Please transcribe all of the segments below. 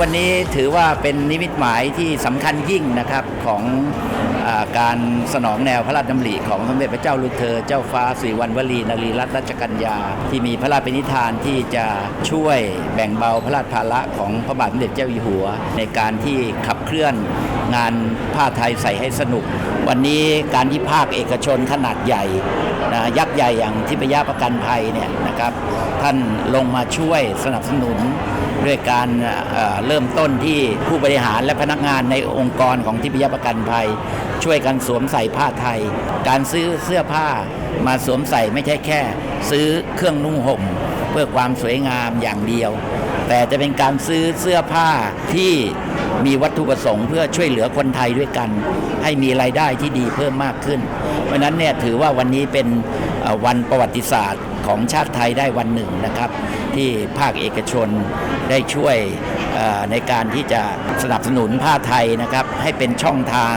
วันนี้ถือว่าเป็นนิมิตหมายที่สำคัญยิ่งนะครับของอการสนองแนวพระราชดำริของสมเด็จพระเจ้าลูกเธอ เจ้าฟ้าสิริวัณวลีนรีรัตนราชกัญญา ที่มีพระราชปณิธานที่จะช่วยแบ่งเบาพระราชภาระของพระบาทสมเด็จเจ้าอยู่หัว ในการที่ขับเคลื่อนงานผ้าไทยใส่ให้สนุก วันนี้การที่ภาคเอกชนขนาดใหญ่นะยักษ์ใหญ่อย่างทิพยประกันภัยเนี่ยนะครับ ท่านลงมาช่วยสนับสนุน ด้วยการเเริ่มต้นที่ผู้บริหารและพนักงานในองค์กรของทิพยประกันภัย ช่วยกันสวมใส่ผ้าไทย การซื้อเสื้อผ้ามาสวมใส่ไม่ใช่แค่ ซื้อเครื่องนุ่งห่ม เพื่อความสวยงามอย่างเดียว แต่จะเป็นการซื้อเสื้อผ้าที่ มีวัตถุประสงค์เพื่อช่วยเหลือคนไทยด้วยกัน ให้มีรายได้ที่ดีเพิ่มมากขึ้น เพราะนั้นเนี่ยถือว่าวันนี้เป็นวันประวัติศาสตร์ของชาติไทยได้วันหนึ่งนะครับ ที่ภาคเอกชนได้ช่วยในการที่จะสนับสนุนผ้าไทยนะครับให้เป็นช่องทาง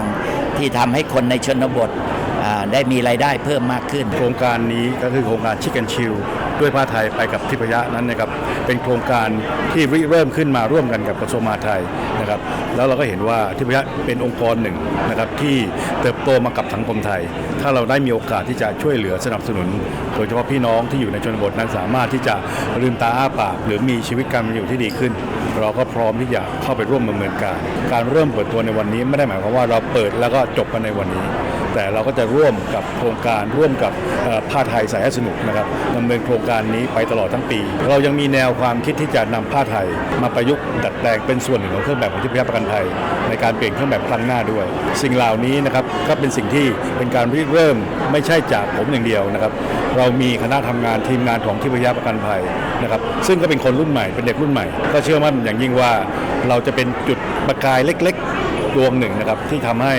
ที่ทำให้คนในชนบท ได้มีรายได้เพิ่มมากขึ้น โครงการนี้ก็คือโครงการชิค a ก c ชิลด้วยผ้าไทยไปกับทิพยะนั้นนะครับเป็นโครงการที่ริเริ่มขึ้นมาร่วมกันกับกระทรวงมหาดไทยนะครับแล้วเราก็เห็นว่าทิพยะเป็นองค์กรหนึ่งนะครับที่เติบโตมากับสังคมไทย ถ้าเราได้มีโอกาสที่จะช่วยเหลือสนับสนุนโดยเฉพาะพี่น้องที่อยู่ในชนบทนั้นสามารถที่จะลืมตาอ้าปาก หรือมีชีวิตการเป็นอยู่ที่ดีขึ้น เราก็พร้อมที่จะเข้าไปร่วมดำเนินการ การเริ่มเปิดตัวในวันนี้ไม่ได้หมายความว่าเราเปิดแล้วก็จบกันในวันนี้ แต่เราก็จะร่วมกับโครงการร่วมกับผ้าไทยใส่ให้สนุกนะครับดำเนินโครงการนี้ไปตลอดทั้งปี เรายังมีแนวความคิดที่จะนำผ้าไทย มาประยุกต์ดัดแปลงเป็นส่วนหนึ่งของเครื่องแบบของที่พยาประกันภัยในการเปลี่ยนเครื่องแบบครั้งหน้าด้วย สิ่งเหล่านี้นะครับก็เป็นสิ่งที่เป็นการริเริ่มไม่ใช่จากผมอย่างเดียวนะครับเรามีคณะทำงานทีมงานของที่พยาประกันภัยนะครับซึ่งก็เป็นคนรุ่นใหม่เป็นเด็กรุ่นใหม่ ก็เชื่อมั่นอย่างยิ่งว่าเราจะเป็นจุดประกายเล็ก ๆดวงหนึ่งนะครับที่ทำให้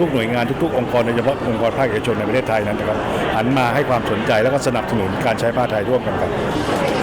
ทุกๆ หน่วยงานทุกๆ องค์กรโดยเฉพาะองค์กรภาคเอกชนในประเทศไทยนั้นนะครับหันมาให้ความสนใจแล้วก็สนับสนุนการใช้ผ้าไทยร่วมกันครับ